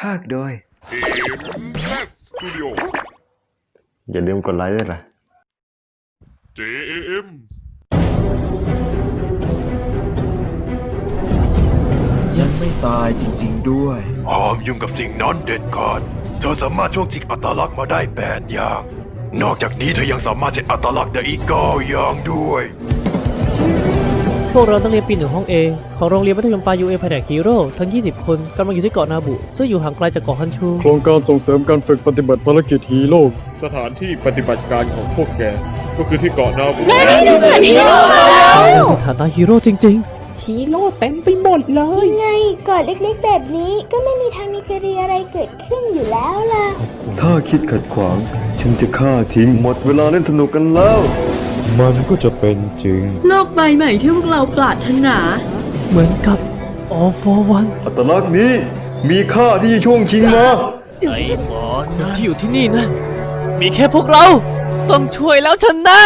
ภาคโดย AMZ Studio อย่าลืมกดไลค์ด้วยล่ะ JAM ยังไม่ตายจริง ๆด้วย ห้ามยุ่งกับสิ่งนั้นเด็ดขาด เธอสามารถช่วงชิงอัตลักษณ์มาได้แปดอย่าง นอกจากนี้เธอยังสามารถใช้อัตลักษณ์ได้อีกเก้าอย่างด้วยพ วกเราต้องเรียนปีหนึ่งห้องเอของโรงเรียนมัธยมปลายยูเอแผนกฮีโร่ทั้ง 20 คนกำลังอยู่ที่เกาะนาบุซึ่งอยู่ห่างไกลจากเกาะฮันชู โครงการส่งเสริมการฝึกปฏิบัติภารกิจฮีโร่สถานที่ปฏิบัติการของพวกแก ก็คือที่เกาะนาบุฐานะฮีโร่จริง ฮีโร่เต็มไปหมดเลย ไงก่อนเล็กๆแบบนี้ก็ไม่มีทางมีคดีอะไรเกิดขึ้นอยู่แล้วล่ะ ถ้าคิดขัดขวาง ฉันจะฆ่าทิ้งหมดเวลาเล่นสนุกกันแล้ว มันก็จะเป็นจริง โลกใบใหม่ที่พวกเราปรารถนาๆเหมือนกับ All for One อัตลักษณ์นี้มีค่าที่ช่วงชิงมาที่อยู่ที่นี่นะ มีแค่พวกเรา ต้องช่วยแล้วชนะ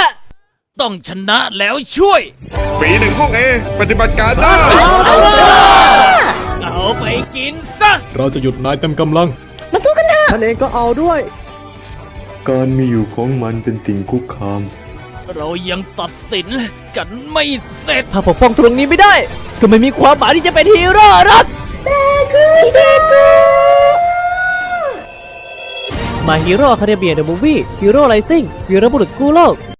ต้องชนะแล้วช่วย ปีหนึ่งห้องเอ ปฏิบัติการได้เอาไปกินซะ เราจะหยุดนายเต็มกำลังฉันเองก็เอาด้วย การมีอยู่ของมันเป็นสิ่งคุกคาม เรายังตัดสินกันไม่เสร็จ ถ้าปกป้องตรงนี้ไม่ได้ ก็ไม่มีความหมายที่จะเป็นฮีโร่หรอกมาฮีโร่คาเดเบียเดอะมูฟวี่ฮีโร่ไรซิ่งวีรบุรุษกู้โลก